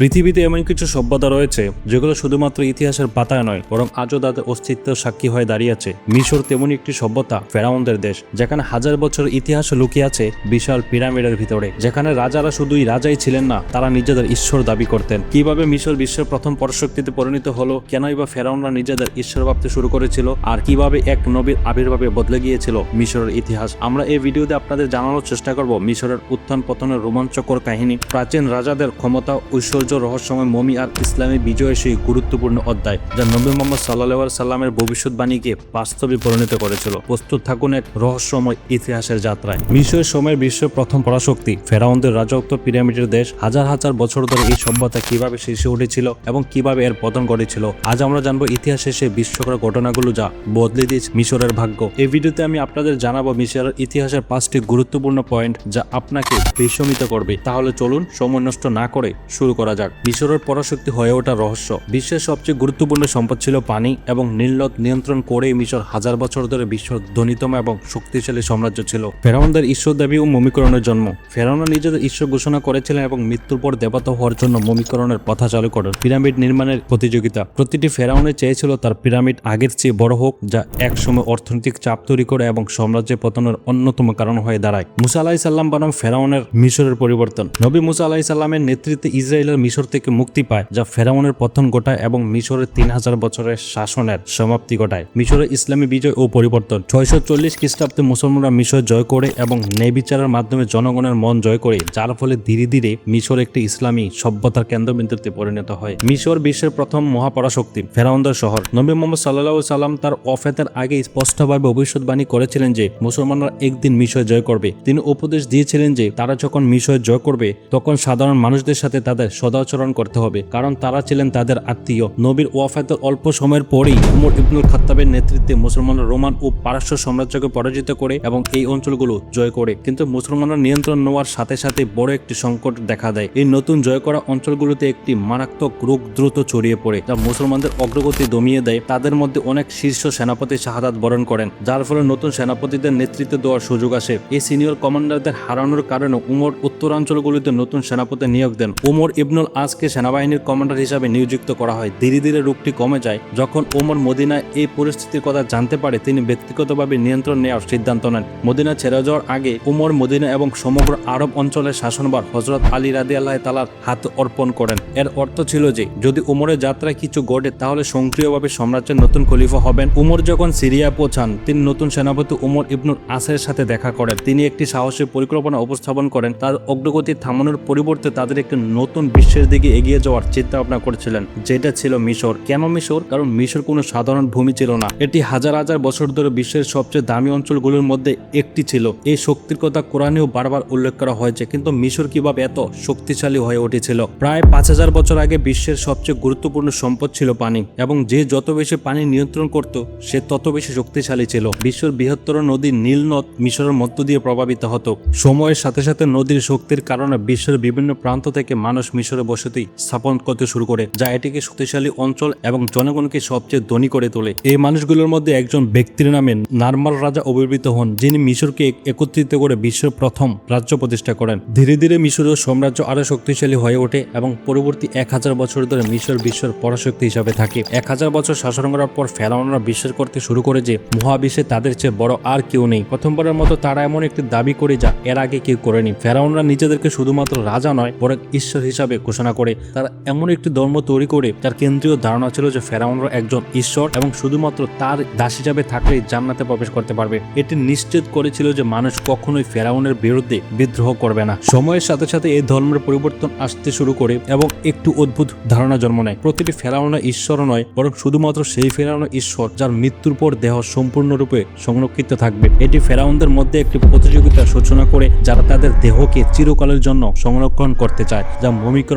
পৃথিবীতে এমন কিছু সভ্যতা রয়েছে, যেগুলো শুধুমাত্র ইতিহাসের পাতায় নয়, বরং আজও তাদের অস্তিত্বের সাক্ষী হয়ে দাঁড়িয়েছে মিশর তেমনই একটি সভ্যতা, ফেরাউনদের দেশ, যেখানে হাজার বছর ইতিহাস লুকিয়ে আছে বিশাল পিরামিডের ভিতরে, যেখানে রাজারা শুধুই রাজাই ছিলেন না, তারা নিজেদের ঈশ্বর দাবি করতেন। কীভাবে মিশর বিশ্বের প্রথম পরাশক্তিতে পরিণত হলো, কেনই বা ফেরাউনরা নিজেদের ঈশ্বর ভাবতে শুরু করেছিল, আর কীভাবে এক নবীর আবির্ভাবে বদলে গিয়েছিল মিশরের ইতিহাস? আমরা এই ভিডিওতে আপনাদের জানানোর চেষ্টা করব মিশরের উত্থান পতনের রোমাঞ্চকর কাহিনী, প্রাচীন রাজাদের ক্ষমতা, ঐশ্বর্য রহস্যময় মমি আর ইসলামী বিজয়ের সেই গুরুত্বপূর্ণ অধ্যায়, যা নবী মোহাম্মদ সাল্লাহ সাল্লামের ভবিষ্যৎবাণীকে বাস্তবে পরিণত করেছিল। প্রস্তুত থাকুন এক রহস্যময় ইতিহাসের যাত্রায়। মিশরের সময়ের বিশ্বের প্রথম পরাশক্তি, ফেরাউনদের রাজত্ব পিরামিডের দেশ, হাজার হাজার বছর ধরে এই সভ্যতা কীভাবে শীর্ষে উঠেছিল এবং কীভাবে এর পতন ঘটেছিল, আজ আমরা জানব ইতিহাসে সেই বিশ্বকর ঘটনাগুলো যা বদলে দিয়েছে মিশরের ভাগ্য। এই ভিডিওতে আমি আপনাদের জানাব মিশরের ইতিহাসের পাঁচটি গুরুত্বপূর্ণ পয়েন্ট যা আপনাকে বিস্মিত করবে। তাহলে চলুন সময় নষ্ট না করে শুরু করা যাক, মিশরের পরাশক্তি হয়ে ওঠা রহস্য। বিশ্বের সবচেয়ে গুরুত্বপূর্ণ সম্পদ ছিল পানি এবং নীলনদ নিয়ন্ত্রণ করে মিশর হাজার বছর ধরে বিশ্বের ধনীতম এবং শক্তিশালী সাম্রাজ্য ছিল। ফেরাউনদের ঈশ্বর দেবী ও মমিকরণের জন্ম। ফেরাউনরা নিজেদের ঈশ্বর ঘোষণা করেছিলেন এবং মৃত্যুর পর দেবতা হওয়ার জন্য মমিকরণের পথা চালু করেন। পিরামিড নির্মাণের প্রতিযোগিতা। প্রতিটি ফেরাউনে চেয়েছিল তার পিরামিড আগের চেয়ে বড় হোক, যা একসময় অর্থনৈতিক চাপ তৈরি করে এবং সাম্রাজ্যের পতনের অন্যতম কারণ হয়ে দাঁড়ায়। মুসা আলাহি সাল্লাম বনাম ফেরাউনের মিশরের পরিবর্তন। নবী মুসা আলাহি সাল্লামের নেতৃত্বে ইসরায়েলের মিশর থেকে মুক্তি পায়, যা ফেরাউনের পতন ঘটায় এবং মিশরের তিন হাজার বছরের শাসনের সমাপ্তি ঘটায়। মিশরের ইসলামী বিজয় ও পরিবর্তন। ছয়শো চল্লিশ খ্রিস্টাব্দে মুসলমানরা মিশর জয় করে এবং ন্যায় মাধ্যমে জনগণের মন জয় করে, যার ফলে ধীরে ধীরে মিশর একটি ইসলামী সভ্যতার কেন্দ্রবিন্দুতে পরিণত হয়। মিশর বিশ্বের প্রথম মহাপরাশক্তি, ফেরাউনদের শহর। নবী মোহাম্মদ সাল্লাহ সাল্লাম তার অফেতের আগে স্পষ্টভাবে ভবিষ্যৎবাণী করেছিলেন যে, মুসলমানরা একদিন মিশর জয় করবে। তিনি উপদেশ দিয়েছিলেন যে, তারা যখন মিশর জয় করবে, তখন সাধারণ মানুষদের সাথে তাদের সদাচরণ করতে হবে। কারণ তারা ছিলেন তাদের আত্মীয়। নবীর ওয়াফাতের অল্প সময়ের পরেই উমর ইবনুল খাত্তাবের নেতৃত্বে মুসলমানরা রোমান ও পারস্য সাম্রাজ্যকে পরাজিত করে এবং এই অঞ্চলগুলো জয় করে। কিন্তু মুসলমানরা নিয়ন্ত্রণ নেওয়ার সাথে সাথে বড় একটি সংকট দেখা দেয়। এই নতুন জয় করা অঞ্চলগুলোতে একটি মারাত্মক রোগ দ্রুত ছড়িয়ে পড়ে, যা মুসলমানদের অগ্রগতি দমিয়ে দেয়। তাদের মধ্যে অনেক শীর্ষ সেনাপতি শাহাদাত বরণ করেন, যার ফলে নতুন সেনাপতিদের নেতৃত্ব দেওয়ার সুযোগ আসে। এই সিনিয়র কমান্ডারদের হারানোর কারণে উমর উত্তরাঞ্চলগুলিতে নতুন সেনাপতি নিয়োগ দেন। উমর ইবনুল আজকে সেনাবাহিনীর কমান্ডার হিসাবে নিযুক্ত করা হয়। ধীরে ধীরে রূপটি কমে যায়। যখন ওমর মদিনায় এই পরিস্থিতির কথা জানতে পারে, তিনি ব্যক্তিগতভাবে নিয়ন্ত্রণ নেওয়ার সিদ্ধান্ত নেন। মদিনা ছেড়ে যাওয়ার আগে উমর মদিনা এবং সমগ্র আরব অঞ্চলের শাসনবার হজরত আলী রাদি আল্লাহ তালার হাতে অর্পণ করেন। এর অর্থ ছিল যে, যদি উমরের যাত্রায় কিছু ঘটে, তাহলে সক্রিয়ভাবে সাম্রাজ্যের নতুন খলিফা হবেন। উমর যখন সিরিয়া পৌঁছান, তিনি নতুন সেনাপতি উমর ইবনুল আসের সাথে দেখা করেন। তিনি একটি সাহসী পরিকল্পনা উপস্থাপন করেন। তার অগ্রগতি থামানোর পরিবর্তে তাদের একটি নতুন বিশ্বের দিকে এগিয়ে যাওয়ার চিন্তা ভাবনা করেছিলেন, যেটা ছিল মিশর। কেন মিশর? কারণ মিশর কোনো সাধারণ ভূমি ছিল না। এটি হাজার হাজার বছর ধরে বিশ্বের সবচেয়ে দামি অঞ্চলগুলোর মধ্যে একটি ছিল। এই শক্তির কথা কোরআনেও বারবার উল্লেখ করা হয়েছে, কিন্তু মিশর কীভাবে এত শক্তিশালী হয়ে উঠেছিল? প্রায় পাঁচ হাজার বছর আগে বিশ্বের সবচেয়ে গুরুত্বপূর্ণ সম্পদ ছিল পানি, এবং যে যত বেশি পানি নিয়ন্ত্রণ করত, সে তত বেশি শক্তিশালী ছিল। বিশ্বের বৃহত্তর নদী নীল নদ মিশরের মধ্য দিয়ে প্রভাবিত হতো। সময়ের সাথে সাথে নদীর শক্তির কারণে বিশ্বের বিভিন্ন প্রান্ত থেকে মানুষ মিশরে বসতি স্থাপন করতে শুরু করে, যা এটিকে শক্তিশালী অঞ্চল এবং জনগণকে সবচেয়ে ধনী করে তোলে। এই মানুষগুলোর মধ্যে একজন ব্যক্তির নামে নার্মাল রাজা অভিভূত হন, যিনি মিশরকে একত্রিত করে বিশ্বের প্রথম রাজ্য প্রতিষ্ঠা করেন। ধীরে ধীরে মিশরীয় সাম্রাজ্য আরও শক্তিশালী হয়ে ওঠে এবং পরবর্তী এক হাজার বছর ধরে মিশর বিশ্বের পরাশক্তি হিসাবে থাকে। এক হাজার বছর শাসন করার পর ফেরাউনরা বিশ্বাস করতে শুরু করে যে, মহাবিশ্বে তাদের চেয়ে বড় আর কেউ নেই। প্রথমবারের মতো তারা এমন একটি দাবি করে যা এর আগে কেউ করেনি। ফেরাউনরা নিজেদেরকে শুধুমাত্র রাজা নয়, বরং ঈশ্বর হিসাবে ঘোষণা করে, তারা এমন একটি ধর্ম তৈরি করে যার কেন্দ্রীয় ধারণা ছিল যে ফেরাউনরা একজন ঈশ্বর এবং শুধুমাত্র তার দাস হিসাবে থাকলেই জান্নাতে প্রবেশ করতে পারবে। এটি নিশ্চিত করেছিল যে মানুষ কখনোই ফেরাউনের বিরুদ্ধে বিদ্রোহ করবে না। সময়ের সাথে সাথে এই ধর্মের পরিবর্তন আসতে শুরু করে এবং একটু অদ্ভুত ধারণা জন্ম নেয়। প্রতিটি ফেরাউনা ঈশ্বর নয়, বরং শুধুমাত্র সেই ফেরাউনা ঈশ্বর যার মৃত্যুর পর দেহ সম্পূর্ণরূপে সংরক্ষিত থাকবে। এটি ফেরাউনদের মধ্যে একটি প্রতিযোগিতার সূচনা করে, যারা তাদের দেহকে চিরকালের জন্য সংরক্ষণ করতে চায়, যা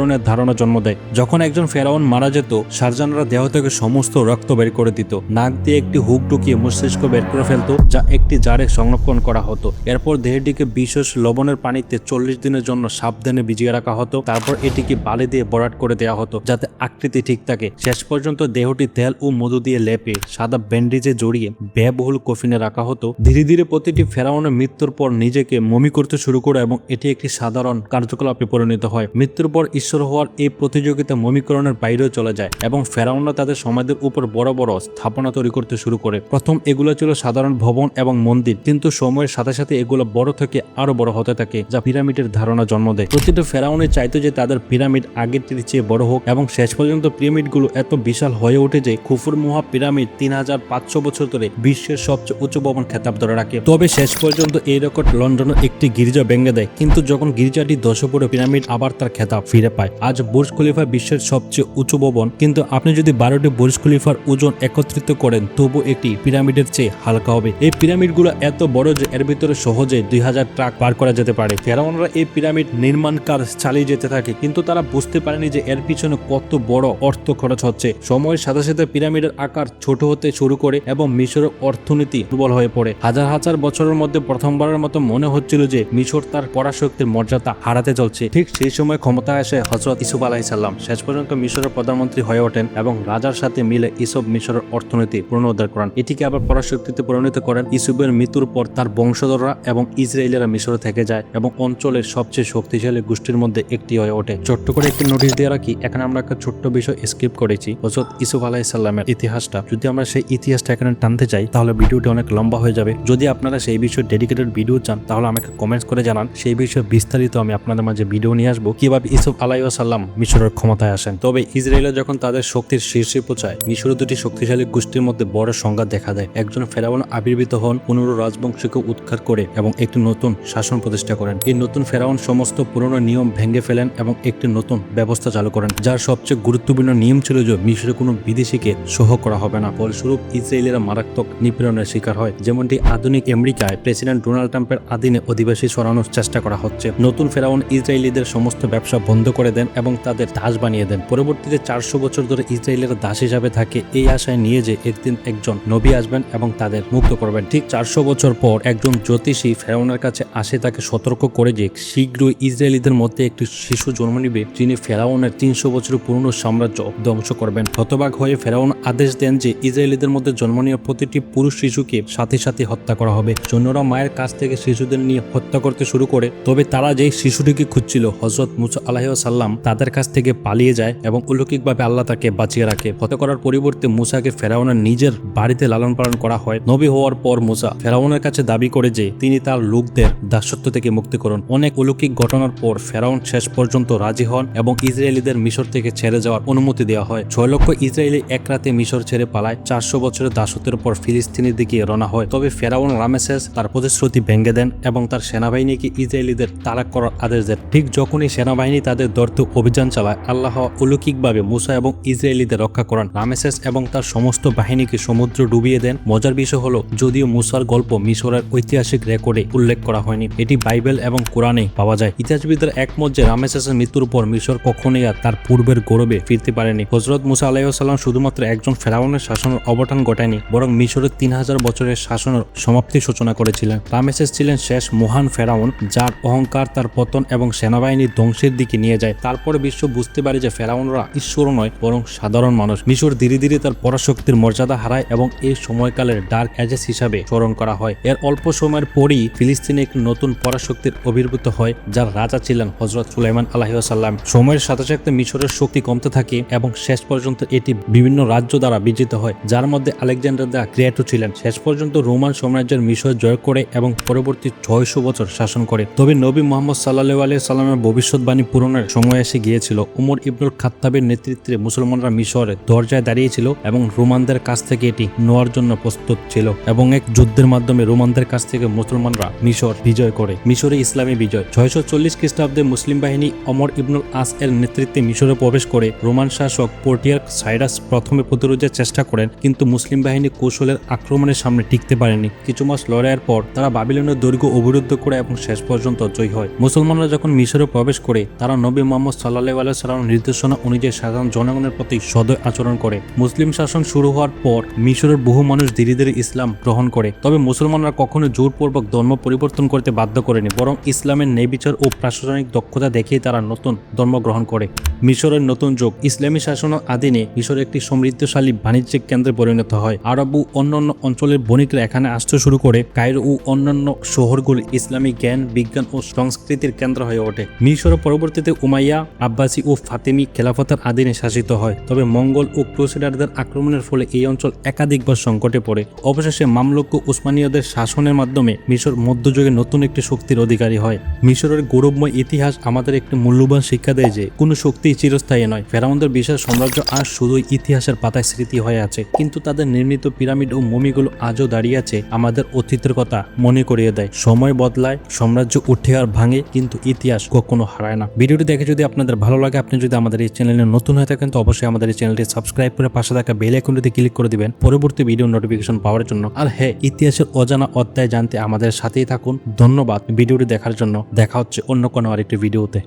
মমিকরণের ধারণা জন্ম দেয়। যখন একজন ফেরাউন মারা যেত, সার্জনরা দেহ থেকে সমস্ত রক্ত বের করে দিত। নাক দিয়ে একটি হুক ঢুকিয়ে মস্তিষ্ক বের করে ফেলতো, যা একটি জারে সংরক্ষণ করা হতো। এরপর দেহটিকে বিশেষ লবণের পানিতে চল্লিশ দিনের জন্য সাবধানে ভিজিয়ে রাখা হতো। তারপর এটিকে বালি দিয়ে বরাট করে দেওয়া হতো, যাতে আকৃতি ঠিক থাকে। শেষ পর্যন্ত দেহটি তেল ও মধু দিয়ে লেপে সাদা ব্যান্ডেজে জড়িয়ে ব্যয়বহুল কফিনে রাখা হতো। ধীরে ধীরে প্রতিটি ফেরাউনের মৃত্যুর পর নিজেকে মমি করতে শুরু করে এবং এটি একটি সাধারণ কার্যকলাপে পরিণত হয়। মৃত্যুর পর ঈশ্বর মিশর হওয়ার এই প্রতিযোগিতা মমিকরণের বাইরেও চলে যায় এবং ফেরাউনরা তাদের সমাধির উপর বড় বড় স্থাপনা তৈরি করতে শুরু করে। প্রথম এগুলো ছিল সাধারণ ভবন এবং মন্দির, কিন্তু সময়ের সাথে সাথে এগুলো বড় থেকে আরও বড় হতে থাকে, যা পিরামিডের ধারণা জন্ম দেয়। প্রতিটা ফেরাউনে চাইতো যে তাদের পিরামিড আগের চেয়ে বড় হোক এবং শেষ পর্যন্ত পিরামিডগুলো এত বিশাল হয়ে ওঠে যে খুফুর মহা পিরামিড তিন হাজার পাঁচশো বছর ধরে বিশ্বের সবচেয়ে উঁচু ভবন খেতাব ধরে রাখে। তবে শেষ পর্যন্ত এই রেকর্ড লন্ডনের একটি গির্জা ভেঙে দেয়, কিন্তু যখন গির্জাটি দশে পড়ে, পিরামিড আবার তার খেতাব ফিরে পায়। আজ বুর্জ খলিফা বিশ্বের সবচেয়ে উঁচু ভবন। কিন্তু আপনি যদি বারোটি বুর্জ খলিফার ওজন একত্রিত করেন, তবু একটি পিরামিডের চেয়ে হালকা হবে। এই পিরামিডগুলো এত বড় যে এর ভিতরে সহজে দুই হাজার ট্রাক পার করা যেতে পারে। ফেরাউনরা এই পিরামিড নির্মাণ কাজ চালিয়ে যেতে থাকে, কিন্তু তারা বুঝতে পারেনি যে এর পিছনে কত বড় অর্থ খরচ হচ্ছে। সময়ের সাথে সাথে পিরামিডের আকার ছোট হতে শুরু করে এবং মিশরের অর্থনীতি দুর্বল হয়ে পড়ে। হাজার হাজার বছরের মধ্যে প্রথমবারের মতো মনে হচ্ছিল যে মিশর তার পরাশক্তির মর্যাদা হারাতে চলছে। ঠিক সেই সময় ক্ষমতায় আসে হজরত ইসুফ আলাহিসাল্লাম শেষ পর্যন্ত মিশরের প্রধানমন্ত্রী হয়ে ওঠেন এবং রাজার সাথে মিলে ইসব মিশরের অর্থনীতি পুনরুদ্ধার করেন। এটিকে আবার পরাশক্তিতে পরিণত করেন ইসুফের মৃত্যুর পর তার বংশধররা এবং ইসরায়েলেরা মিশরে থেকে যায় এবং অঞ্চলের সবচেয়ে শক্তিশালী গোষ্ঠীর মধ্যে একটি হয়ে ওঠে। ছোট্ট করে একটি নোটিশ দিয়ে রাখি, এখানে আমরা একটা ছোট্ট বিষয় স্কিপ করেছি। হজরত ইসুফ আলাহিসাল্লামের ইতিহাসটা। যদি আমরা সেই ইতিহাসটা এখানে টানতে চাই, তাহলে ভিডিওটি অনেক লম্বা হয়ে যাবে। যদি আপনারা সেই বিষয়ে ডেডিকেটেড ভিডিও চান, তাহলে আমাকে কমেন্টস করে জানান। সেই বিষয়ে বিস্তারিত আমি আপনাদের মাঝে ভিডিও নিয়ে আসব। কীভাবে ইসুফ আলাইসাল্লাম মিশরের ক্ষমতায় আসেন। তবে ইসরায়েলে যখন তাদের শক্তির শীর্ষে পৌঁছায় মিশরের দুটি শক্তিশালী গোষ্ঠীর মধ্যে বড় সংঘাত দেখা দেয়। একজন ফেরাউন আবির্ভূত হন পুনরু রাজবংশীকে উৎখাত করে এবং একটি নতুন শাসন প্রতিষ্ঠা করেন। এই নতুন ফেরাউন সমস্ত পুরনো নিয়ম ভেঙে ফেলেন এবং একটি নতুন ব্যবস্থা চালু করেন, যার সবচেয়ে গুরুত্বপূর্ণ নিয়ম ছিল যে মিশরে কোনো বিদেশিকে সহ করা হবে না। ফলস্বরূপ, ইসরায়েলেরা মারাত্মক নিপীড়নের শিকার হয়। যেমনটি আধুনিক আমেরিকায় প্রেসিডেন্ট ডোনাল্ড ট্রাম্পের আধীনে অধিবাসী সরানোর চেষ্টা করা হচ্ছে। নতুন ফেরাউন ইসরায়েলিদের সমস্ত ব্যবসা বন্ধ করে দেন এবং তাদের দাস বানিয়ে দেন। পরবর্তীতে চারশো বছর ধরে ইসরায়েলের দাস হিসাবে থাকে এই আশায় নিয়ে যে একদিন একজন নবী আসবেন এবং তাদের মুক্ত করবেন। ঠিক চারশো বছর পর একজন জ্যোতিষী ফেরাউনের কাছে আসে, তাকে সতর্ক করে যে শীঘ্রই ইসরায়েলিদের মধ্যে একটি শিশু জন্ম নিবে, যিনি ফেরাউনের তিনশো বছর পুরনো সাম্রাজ্য ধ্বংস করবেন। হতবাক হয়ে ফেরাউন আদেশ দেন যে ইসরায়েলিদের মধ্যে জন্ম নেওয়া প্রতিটি পুরুষ শিশুকে সাথে সাথে হত্যা করা হবে। সৈন্যরা মায়ের কাছ থেকে শিশুদের নিয়ে হত্যা করতে শুরু করে, তবে তারা যেই শিশুটিকে খুঁজছিল হজরত মুসা আলাহ সাল্লাম তাদের কাছ থেকে পালিয়ে যায় এবং অলৌকিকভাবে আল্লাহ তাকে বাঁচিয়ে রাখে। হত্যা করার পরিবর্তে মুসাকে ফেরাউনের নিজের বাড়িতে লালন পালন করা হয়। নবী হওয়ার পর মুসা ফেরাউনের কাছে দাবি করে যে তিনি তার লোকদের দাসত্ব থেকে মুক্তি করুন। অনেক অলৌকিক ঘটনার পর ফেরাউন শেষ পর্যন্ত রাজি হন এবং ইসরায়েলিদের মিশর থেকে ছেড়ে যাওয়ার অনুমতি দেওয়া হয়। ছয় লক্ষ ইসরায়েলি এক রাতে মিশর ছেড়ে পালায়। চারশো বছরের দাসত্বের পর ফিলিস্তিনের দিকে রওনা হয়। তবে ফেরাউন রামেসেস তার প্রতিশ্রুতি ভেঙে দেন এবং তার সেনাবাহিনীকে ইসরায়েলিদের তালাক করার আদেশ দেন। ঠিক যখনই সেনাবাহিনী তাদের দর্ত অভিযান চালায়। আল্লাহ অলৌকিকভাবে মুসা এবং ইসরায়েলিদের রক্ষা করান। রামেসেস এবং তার সমস্ত বাহিনীকে সমুদ্র ডুবিয়ে দেন। মজার বিষয় হলো, যদিও মুসার গল্প মিশরের ঐতিহাসিক রেকর্ডে উল্লেখ করা হয়নি, এটি বাইবেল এবং কোরআনে পাওয়া যায়। ইতিহাসবিদরা একমত যে রামেসেসের মৃত্যুর পর মিশর কখনোই আর তার পূর্বের গৌরবে ফিরতে পারেনি। হজরত মুসা আলাইসাল্লাম শুধুমাত্র একজন ফেরাউনের শাসনের অবসান ঘটায়নি, বরং মিশরের তিন হাজার বছরের শাসনের সমাপ্তি সূচনা করেছিলেন। রামেসেস ছিলেন শেষ মহান ফেরাউন, যার অহংকার তার পতন এবং সেনাবাহিনীর ধ্বংসের দিকে নিয়ে যায়। তারপরে বিশ্ব বুঝতে পারে যে ফেরাউনরা ঈশ্বর নয়, বরং সাধারণ মানুষ। মিশর ধীরে ধীরে তার পরাশক্তির মর্যাদা হারায় এবং এই সময়কালের ডার্ক এজেস হিসাবে স্মরণ করা হয়। এর অল্প সময়ের পরই ফিলিস্তিনে একটি নতুন পরাশক্তির আবির্ভূত হয়, যার রাজা ছিলেন হজরত সুলাইমান আলাহিসাল্লাম সময়ের সাথে সাথে মিশরের শক্তি কমতে থাকে এবং শেষ পর্যন্ত এটি বিভিন্ন রাজ্য দ্বারা বিজিত হয়, যার মধ্যে আলেকজান্ডার দ্য ক্রিয়েটো ছিলেন। শেষ পর্যন্ত রোমান সাম্রাজ্যের মিশর জয় করে এবং পরবর্তী ছয়শো বছর শাসন করে। তবে নবী মোহাম্মদ সাল্লাহ আলিয়া সাল্লামের ভবিষ্যৎবাণী পূরণের সময় এসে গিয়েছিল। উমর ইবনুল খাত্তাবের নেতৃত্বে মুসলমানরা মিশরে দরজায় দাঁড়িয়েছিল এবং রোমানদের কাছ থেকে এটি নেওয়ার জন্য প্রস্তুত ছিল এবং এক যুদ্ধের মাধ্যমে রোমানদের কাছ থেকে মুসলমানরা মিশর বিজয় করে। মিশরে ইসলামী বিজয়। ছয়শো চল্লিশ খ্রিস্টাব্দে মুসলিম বাহিনী অমর ইবনুল আস এর নেতৃত্বে মিশরে প্রবেশ করে রোমান শাসক পোর্টিয়ার সাইরাস প্রথমে প্রতিরোধের চেষ্টা করেন, কিন্তু মুসলিম বাহিনী কৌশলের আক্রমণের সামনে টিকতে পারেনি। কিছু মাস লড়াইয়ের পর তারা বাবিলনের দৈর্ঘ্য অবরুদ্ধ করে এবং শেষ পর্যন্ত জয়ী হয়। মুসলমানরা যখন মিশরে প্রবেশ করে, তারা নবী মোহাম্মদ সাল্লাহ আলাইসাল্লাম নির্দেশনা অনুযায়ী সাধারণ জনগণের প্রতি সদয় আচরণ করে। মুসলিম শাসন শুরু হওয়ার পর মিশরের বহু মানুষ ধীরে ধীরে ইসলাম গ্রহণ করে। তবে মুসলমানরা কখনো জোরপূর্বক ধর্ম পরিবর্তন করতে বাধ্য করেনি, বরং ইসলামের ন্যায়বিচার ও প্রশাসনিক দক্ষতা দেখিয়ে তারা নতুন ধর্ম গ্রহণ করে। মিশরের নতুন যুগ, ইসলামী শাসনের আধীনে মিশর একটি সমৃদ্ধশালী বাণিজ্যিক কেন্দ্রে পরিণত হয়। আরব ও অন্যান্য অঞ্চলের বণিকরা এখানে আসতে শুরু করে। কায়রো ও অন্যান্য শহরগুলি ইসলামী জ্ঞান, বিজ্ঞান ও সংস্কৃতির কেন্দ্র হয়ে ওঠে। মিশর পরবর্তীতে উমাই উমাইয়া, আব্বাসি ও ফাতেমি খেলাফতের আধীনে শাসিত হয়। তবে মঙ্গল ও ক্রুসেডারদের আক্রমণের ফলে এই অঞ্চল একাধিকবার সংকটে পড়ে। অবশেষে মামলুক ও উসমানীয়দের শাসনের মাধ্যমে মিশর মধ্যযুগে নতুন একটি শক্তির অধিকারী হয়। মিশরের গৌরবময় ইতিহাস আমাদের একটি মূল্যবান শিক্ষা দেয় যে, কোনো শক্তি চিরস্থায়ী নয়। ফেরাউনদের বিশাল সাম্রাজ্য আজ শুধুই ইতিহাসের পাতায় স্মৃতি হয়ে আছে। কিন্তু তাদের নির্মিত পিরামিড ও মমিগুলো আজও দাঁড়িয়ে আছে, আমাদের অতীতের কথা মনে করিয়ে দেয়। সময় বদলায়, সাম্রাজ্য উঠে আর ভাঙে, কিন্তু ইতিহাস কখনো হারায় না। ভিডিওটি দেখে যদি আপনাদের ভালো লাগে, আপনি যদি আমাদের এই চ্যানেলে নতুন হয়ে থাকেন, তো অবশ্যই আমাদের এই চ্যানেলটি সাবস্ক্রাইব করে পাশে থাকা বেল আইকনটিতে ক্লিক করে দিবেন। পরবর্তী ভিডিও নোটিফিকেশন পাওয়ার জন্য। আর হ্যাঁ ইতিহাসের অজানা অধ্যায় জানতে আমাদের সাথেই থাকুন। ধন্যবাদ ভিডিওটি দেখার জন্য। দেখা হচ্ছে অন্য কোনো আরেকটি ভিডিওতে।